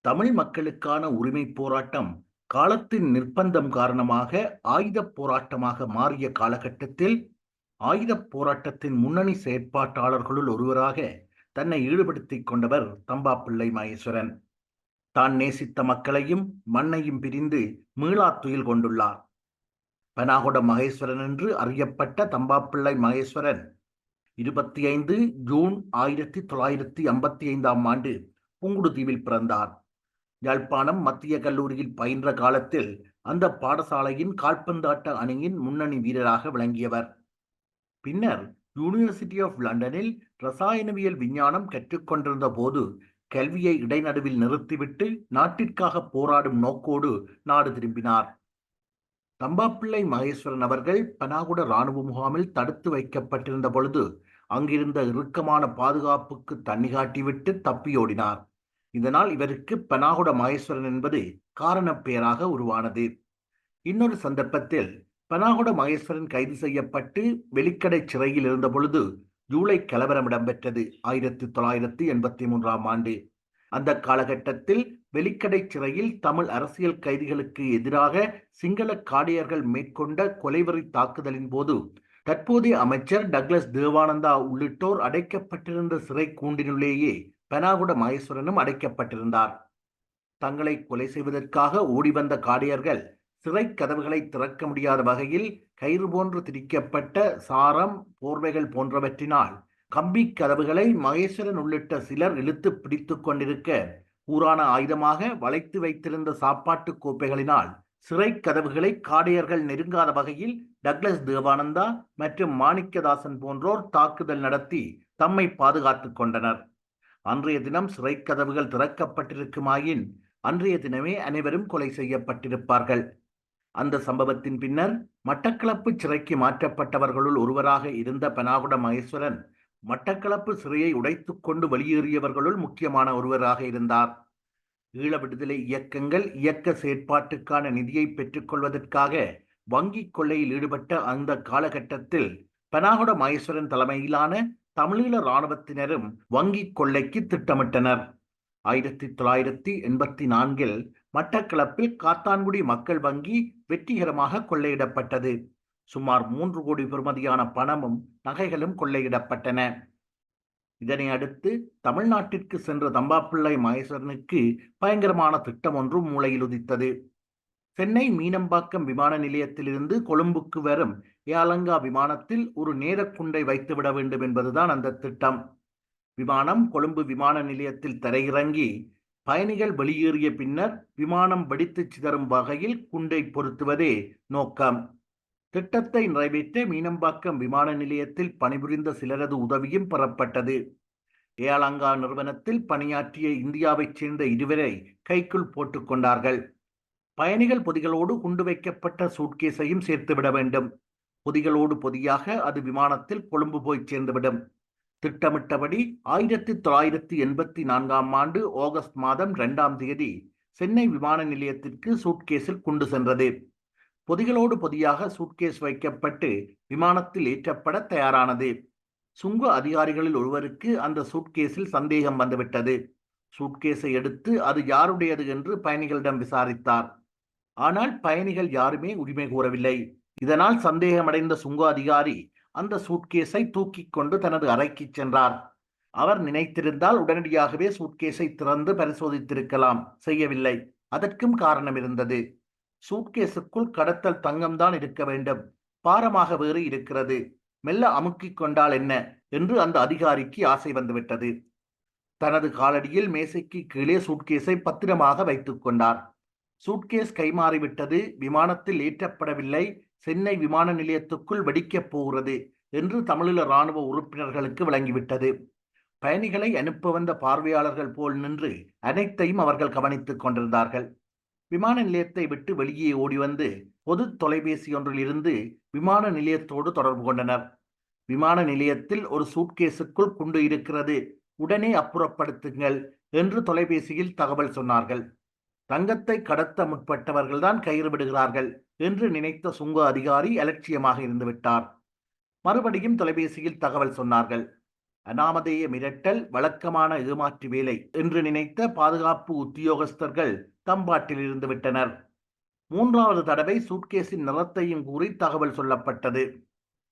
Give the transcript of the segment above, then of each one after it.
தமிழ் மக்களுக்கான உரிமை போராட்டம் காலத்தின் நிர்பந்தம் காரணமாக ஆயுதப் போராட்டமாக மாறிய காலகட்டத்தில் ஆயுதப் போராட்டத்தின் முன்னணி செயற்பாட்டாளர்களுள் ஒருவராக தன்னை ஈடுபடுத்திக் கொண்டவர் தம்பாப்பிள்ளை மகேஸ்வரன். தான் நேசித்த மக்களையும் மண்ணையும் பிரிந்து மீளா துயில் கொண்டுள்ளார். பனாகுட மகேஸ்வரன் என்று அறியப்பட்ட தம்பாப்பிள்ளை மகேஸ்வரன் இருபத்தி ஐந்து ஜூன் ஆயிரத்தி தொள்ளாயிரத்தி ஐம்பத்தி ஐந்தாம் ஆண்டு புங்குடுதீவில் பிறந்தார். யாழ்ப்பாணம் மத்திய கல்லூரியில் பயின்ற காலத்தில் அந்த பாடசாலையின் கால்பந்தாட்ட அணியின் முன்னணி வீரராக விளங்கியவர். பின்னர் யூனிவர்சிட்டி ஆஃப் லண்டனில் ரசாயனவியல் விஞ்ஞானம் கற்றுக்கொண்டிருந்த போது கல்வியை இடைநடுவில் நிறுத்திவிட்டு நாட்டிற்காக போராடும் நோக்கோடு நாடு திரும்பினார். தம்பாப்பிள்ளை மகேஸ்வரன் அவர்கள் பனாகுட இராணுவ முகாமில் தடுத்து வைக்கப்பட்டிருந்த பொழுது அங்கிருந்த இறுக்கமான பாதுகாப்புக்கு தண்ணி காட்டிவிட்டு தப்பியோடினார். இதனால் இவருக்கு பனாகுட மகேஸ்வரன் என்பது காரணப் பெயராக உருவானது. இன்னொரு சந்தர்ப்பத்தில் பனாகுட மகேஸ்வரன் கைது செய்யப்பட்டு வெளிக்கடை சிறையில் இருந்த பொழுது ஜூலை கலவரம் இடம்பெற்றது ஆயிரத்தி தொள்ளாயிரத்தி எண்பத்தி மூன்றாம் ஆண்டு. அந்த காலகட்டத்தில் வெளிக்கடை சிறையில் தமிழ் அரசியல் கைதிகளுக்கு எதிராக சிங்கள காடியர்கள் மேற்கொண்ட கொலைவரி தாக்குதலின் போது தற்போதைய அமைச்சர் டக்ளஸ் தேவானந்தா உள்ளிட்டோர் அடைக்கப்பட்டிருந்த சிறை கூண்டினுள்ளேயே பெனாகுட மகேஸ்வரனும் அடைக்கப்பட்டிருந்தார். தங்களை கொலை செய்வதற்காக ஓடிவந்த காடியர்கள் சிறை கதவுகளை திறக்க முடியாத வகையில் கயிறு போன்று திரிக்கப்பட்ட சாரம் போர்வைகள் போன்றவற்றினால் கம்பி கதவுகளை மகேஸ்வரன் உள்ளிட்ட சிலர் இழுத்து பிடித்து கொண்டிருக்க ஊரான ஆயுதமாக வளைத்து வைத்திருந்த சாப்பாட்டு கோப்பைகளினால் சிறை கதவுகளை காடையர்கள் நெருங்காத வகையில் டக்ளஸ் தேவானந்தா மற்றும் மாணிக்கதாசன் போன்றோர் தாக்குதல் நடத்தி தம்மை பாதுகாத்துக் கொண்டனர். அன்றைய தினம் சிறை கதவுகள் திறக்கப்பட்டிருக்குமாயின் அன்றைய தினமே அனைவரும் கொலை செய்யப்பட்டிருப்பார்கள். அந்த சம்பவத்தின் பின்னர் மட்டக்களப்பு சிறைக்கு மாற்றப்பட்டவர்களுள் ஒருவராக இருந்த பனாகுட மகேஸ்வரன் மட்டக்களப்பு சிறையை உடைத்துக் கொண்டு வெளியேறியவர்களுள் முக்கியமான ஒருவராக இருந்தார். ஈழ விடுதலை இயக்கங்கள் இயக்க செயற்பாட்டுக்கான நிதியை பெற்றுக்கொள்வதற்காக வங்கி கொள்ளையில் ஈடுபட்ட அந்த காலகட்டத்தில் பனாகுட மகேஸ்வரன் தலைமையிலான தமிழீழ இராணுவத்தினரும் வங்கி கொள்ளைக்கு திட்டமிட்டனர். ஆயிரத்தி தொள்ளாயிரத்தி எண்பத்தி நான்கில் மட்டக்களப்பில் காத்தான்குடி மக்கள் வங்கி வெற்றிகரமாக கொள்ளையிடப்பட்டது. சுமார் மூன்று கோடி பெறுமதியான பணமும் நகைகளும் கொள்ளையிடப்பட்டன. இதனை அடுத்து தமிழ்நாட்டிற்கு சென்ற தம்பாப்பிள்ளை மகேஸ்வரனுக்கு பயங்கரமான திட்டம் ஒன்றும் மூளையில் உதித்தது. சென்னை மீனம்பாக்கம் விமான நிலையத்திலிருந்து கொழும்புக்கு வரும் ஏலங்கா விமானத்தில் ஒரு நேரக்குண்டை வைத்துவிட வேண்டும் என்பதுதான் அந்த திட்டம். விமானம் கொழும்பு விமான நிலையத்தில் தரையிறங்கி பயணிகள் வெளியேறிய பின்னர் விமானம் வெடித்து சிதறும் வகையில் குண்டை பொருத்துவதே நோக்கம். திட்டத்தை நிறைவேற்ற மீனம்பாக்கம் விமான நிலையத்தில் பணிபுரிந்த சிலரது உதவியும் பெறப்பட்டது. ஏலங்கா நிறுவனத்தில் பணியாற்றிய இந்தியாவைச் சேர்ந்த இருவரை கைக்குள் போட்டுக்கொண்டார்கள் பயணிகள் பொதிகளோடு குண்டு வைக்கப்பட்ட சூட்கேஸையும் சேர்த்துவிட வேண்டும். பொதிகளோடு பொதியாக அது விமானத்தில் கொழும்பு போய் சேர்ந்துவிடும். திட்டமிட்டபடி ஆயிரத்தி தொள்ளாயிரத்தி எண்பத்தி நான்காம் ஆண்டு ஆகஸ்ட் மாதம் இரண்டாம் தேதி சென்னை விமான நிலையத்திற்கு சூட்கேஸில் கொண்டு சென்றது. பொதிகளோடு பொதியாக சூட்கேஸ் வைக்கப்பட்டு விமானத்தில் ஏற்றப்பட தயாரானது. சுங்க அதிகாரிகளில் ஒருவருக்கு அந்த சூட்கேஸில் சந்தேகம் வந்துவிட்டது. சூட்கேஸை எடுத்து அது யாருடையது என்று பயணிகளிடம் விசாரித்தார். ஆனால் பயணிகள் யாருமே உரிமை கூறவில்லை இதனால் சந்தேகமடைந்த சுங்க அதிகாரி அந்த சூட்கேஸை தூக்கி கொண்டு தனது அறைக்கு சென்றார். அவர் நினைத்திருந்தால் உடனடியாகவே சூட்கேஸை திறந்து பரிசோதித்திருக்கலாம். செய்யவில்லை. அதற்கும் காரணம் இருந்தது. சூட்கேஸுக்குள் கடத்தல் தங்கம்தான் இருக்க வேண்டும். பாரமாக வேறு இருக்கிறது. மெல்ல அமுக்கிக் கொண்டால் என்ன? என்று அந்த அதிகாரிக்கு ஆசை வந்துவிட்டது. தனது காலடியில் மேசைக்கு கீழே சூட்கேஸை பத்திரமாக வைத்துக் கொண்டார். சூட்கேஸ் கைமாறிவிட்டது. விமானத்தில் ஏற்றப்படவில்லை. சென்னை விமான நிலையத்துக்குள் வெடிக்கப் போகிறது என்று தமிழீழ இராணுவ உறுப்பினர்களுக்கு விளங்கிவிட்டது. பயணிகளை அனுப்ப வந்த பார்வையாளர்கள் போல் நின்று அனைத்தையும் அவர்கள் கவனித்துக் கொண்டிருந்தார்கள். விமான நிலையத்தை விட்டு வெளியே ஓடி வந்து பொது தொலைபேசி ஒன்றில் இருந்து விமான நிலையத்தோடு தொடர்பு கொண்டனர். விமான நிலையத்தில் ஒரு சூட்கேஸுக்குள் குண்டு இருக்கிறது உடனே அப்புறப்படுத்துங்கள் என்று தொலைபேசியில் தகவல் சொன்னார்கள். தங்கத்தை கடத்த முற்பட்டவர்கள்தான் கயிறு விடுகிறார்கள் என்று நினைத்த சுங்க அதிகாரி அலட்சியமாக இருந்துவிட்டார். மறுபடியும் தொலைபேசியில் தகவல் சொன்னார்கள். அனாமதேய மிரட்டல் வழக்கமான ஏமாற்று வேலை என்று நினைத்த பாதுகாப்பு உத்தியோகஸ்தர்கள் தம்பாட்டில் இருந்து விட்டனர். மூன்றாவது தடவை சூட்கேஸின் நிறத்தையும் கூறி தகவல் சொல்லப்பட்டது.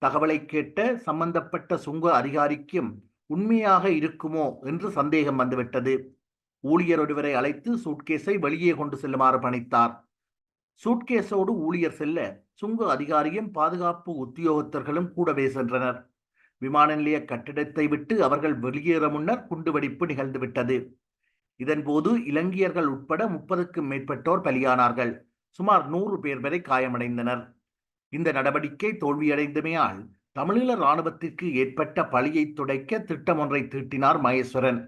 தகவலை கேட்ட சம்பந்தப்பட்ட சுங்க அதிகாரிக்கும் உண்மையாக இருக்குமோ என்று சந்தேகம் வந்துவிட்டது. ஊழியர் ஒருவரை அழைத்து சூட்கேஸை வெளியே கொண்டு செல்லுமாறு பணித்தார். சூட்கேஸோடு ஊழியர் செல்ல சுங்க அதிகாரியும் பாதுகாப்பு உத்தியோகத்தர்களும் கூடவே சென்றனர். விமான நிலைய கட்டிடத்தை விட்டு அவர்கள் வெளியேற முன்னர் குண்டுவெடிப்பு நிகழ்ந்துவிட்டது இதன்போது இலங்கையர்கள் உட்பட முப்பதுக்கும் மேற்பட்டோர் பலியானார்கள். சுமார் நூறு பேர் வரை காயமடைந்தனர். இந்த நடவடிக்கை தோல்வியடைந்தமையால் தமிழீழ இராணுவத்திற்கு ஏற்பட்ட பழியை துடைக்க திட்டம் ஒன்றை தீட்டினார் மகேஸ்வரன்.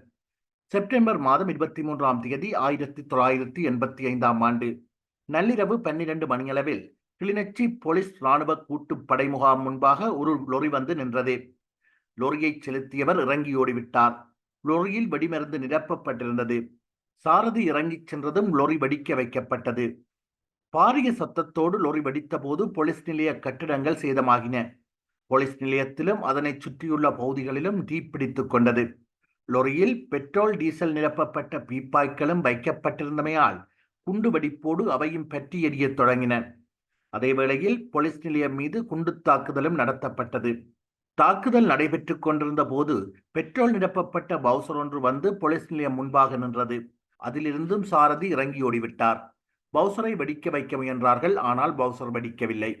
செப்டம்பர் மாதம் இருபத்தி மூன்றாம் தேதி ஆயிரத்தி தொள்ளாயிரத்தி எண்பத்தி ஐந்தாம் ஆண்டு நள்ளிரவு பன்னிரண்டு மணியளவில் கிளிநொச்சி போலீஸ் இராணுவ கூட்டுப்படை முகாம் முன்பாக ஒரு லொரி வந்து நின்றது. லொரியை செலுத்தியவர் இறங்கி ஓடிவிட்டார். லொரியில் வெடிமருந்து நிரப்பப்பட்டிருந்தது. சாரதி இறங்கிச் சென்றதும் லொரி வெடிக்க வைக்கப்பட்டது. பாரிய சத்தத்தோடு லொரி வெடித்தபோது போலீஸ் நிலைய கட்டிடங்கள் சேதமாகின. போலீஸ் நிலையத்திலும் அதனை சுற்றியுள்ள பகுதிகளிலும் தீப்பிடித்துக் கொண்டது. லொரியில் பெட்ரோல் டீசல் நிரப்பப்பட்ட பீப்பாய்களும் வைக்கப்பட்டிருந்தமையால் குண்டு வெடிப்போடு அவையும் பற்றி எரிய தொடங்கின. அதேவேளையில் போலீஸ் நிலையம் மீது குண்டு தாக்குதலும் நடத்தப்பட்டது. தாக்குதல் நடைபெற்றுக் கொண்டிருந்த போது பெட்ரோல் நிரப்பப்பட்ட பவுசர் ஒன்று வந்து போலீஸ் நிலையம் முன்பாக நின்றது. அதிலிருந்தும் சாரதி இறங்கி ஓடிவிட்டார். பவுசரை வெடிக்க வைக்க முயன்றார்கள் ஆனால் பவுசர் வெடிக்கவில்லை.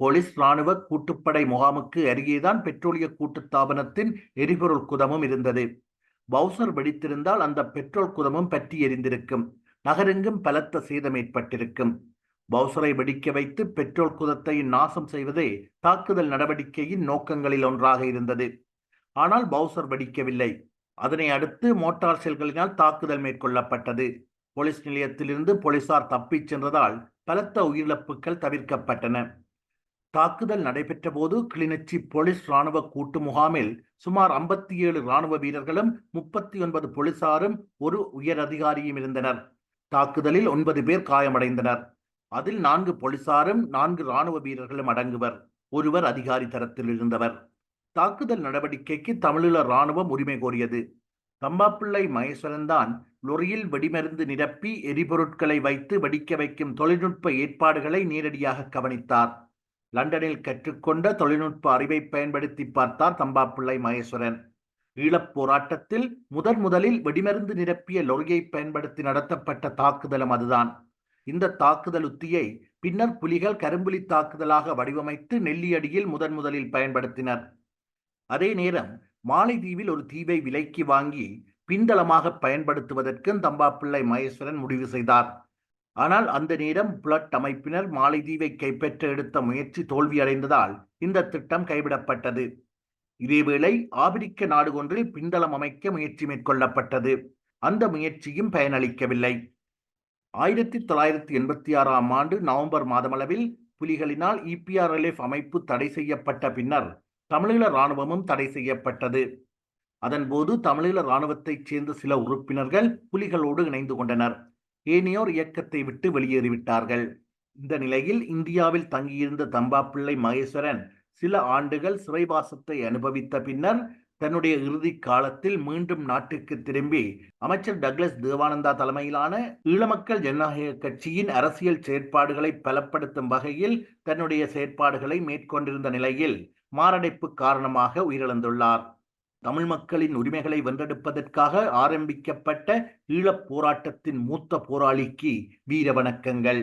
போலீஸ் ராணுவ கூட்டுப்படை முகாமுக்கு அருகேதான் பெட்ரோலிய கூட்டுத்தாபனத்தின் எரிபொருள் குதமும் இருந்தது. பவுசர் வெடித்திருந்தால் அந்த பெட்ரோல் குதமும் பற்றி எரிந்திருக்கும். நகரெங்கும் பலத்த சேதம் ஏற்பட்டிருக்கும். பவுசரை வெடிக்க வைத்து பெட்ரோல் குதத்தை நாசம் செய்வதே தாக்குதல் நடவடிக்கையின் நோக்கங்களில் ஒன்றாக இருந்தது. ஆனால் பவுசர் வெடிக்கவில்லை. அதனை அடுத்து மோட்டார் செல்களினால் தாக்குதல் மேற்கொள்ளப்பட்டது. போலீஸ் நிலையத்திலிருந்து போலீசார் தப்பிச் சென்றதால் பலத்த உயிரிழப்புகள் தவிர்க்கப்பட்டன. தாக்குதல் நடைபெற்ற போது கிளிநொச்சி போலீஸ் ராணுவ கூட்டு முகாமில் சுமார் ஐம்பத்தி ஏழு ராணுவ வீரர்களும் முப்பத்தி ஒன்பது போலீசாரும் ஒரு உயர் அதிகாரியும் இருந்தனர். தாக்குதலில் ஒன்பது பேர் காயமடைந்தனர். அதில் நான்கு போலீசாரும் நான்கு ராணுவ வீரர்களும் அடங்குவர். ஒருவர் அதிகாரி தரத்தில் இருந்தவர். தாக்குதல் நடவடிக்கைக்கு தமிழீழ ராணுவம் உரிமை கோரியது. தம்பாப்பிள்ளை மகேஸ்வரன் தான் லொரியில் வெடிமருந்து நிரப்பி எரிபொருட்களை வைத்து வெடிக்க வைக்கும் தொழில்நுட்ப ஏற்பாடுகளை நேரடியாக கவனித்தார். லண்டனில் கற்றுக்கொண்ட தொழில்நுட்ப அறிவை பயன்படுத்தி பார்த்தார் தம்பாப்பிள்ளை மகேஸ்வரன். ஈழப் போராட்டத்தில் முதன் முதலில் வெடிமருந்து நிரப்பிய லொரியை பயன்படுத்தி நடத்தப்பட்ட தாக்குதலும் அதுதான். இந்த தாக்குதல் உத்தியை பின்னர் புலிகள் கரும்புலி தாக்குதலாக வடிவமைத்து நெல்லியடியில் முதன் முதலில் பயன்படுத்தினர். அதே நேரம் மாலைதீவில் ஒரு தீவை விலைக்கு வாங்கி பின்தளமாக பயன்படுத்துவதற்கும் தம்பாப்பிள்ளை மகேஸ்வரன் முடிவு செய்தார். ஆனால் அந்த நேரம் புலட் அமைப்பினர் மாலைதீவை கைப்பற்ற எடுத்த முயற்சி தோல்வியடைந்ததால் இந்த திட்டம் கைவிடப்பட்டது. இதேவேளை ஆபிரிக்க நாடு ஒன்றில் பின்தளம் அமைக்க முயற்சி மேற்கொள்ளப்பட்டது. அந்த முயற்சியும் பயனளிக்கவில்லை. ஆயிரத்தி தொள்ளாயிரத்தி எண்பத்தி ஆறாம் ஆண்டு நவம்பர் மாதமளவில் புலிகளினால் இபிஆர்எல்எஃப் அமைப்பு தடை செய்யப்பட்ட பின்னர் தமிழீழ இராணுவமும் தடை செய்யப்பட்டது. அதன்போது தமிழீழ இராணுவத்தைச் சேர்ந்த சில உறுப்பினர்கள் புலிகளோடு இணைந்து கொண்டனர். ஏனையோர் இயக்கத்தை விட்டு வெளியேறிவிட்டார்கள். இந்த நிலையில் இந்தியாவில் தங்கியிருந்த தம்பாப்பிள்ளை மகேஸ்வரன் சில ஆண்டுகள் சிறைவாசத்தை அனுபவித்த பின்னர் தன்னுடைய இறுதி காலத்தில் மீண்டும் நாட்டுக்கு திரும்பி அமைச்சர் டக்ளஸ் தேவானந்தா தலைமையிலான ஈழமக்கள் ஜனநாயக கட்சியின் அரசியல் செயற்பாடுகளை பலப்படுத்தும் வகையில் தன்னுடைய செயற்பாடுகளை மேற்கொண்டிருந்த நிலையில் மாரடைப்பு காரணமாக உயிரிழந்துள்ளார். தமிழ் மக்களின் உரிமைகளை வென்றெடுப்பதற்காக ஆரம்பிக்கப்பட்ட ஈழப் போராட்டத்தின் மூத்த போராளிக்கு வீர வணக்கங்கள்.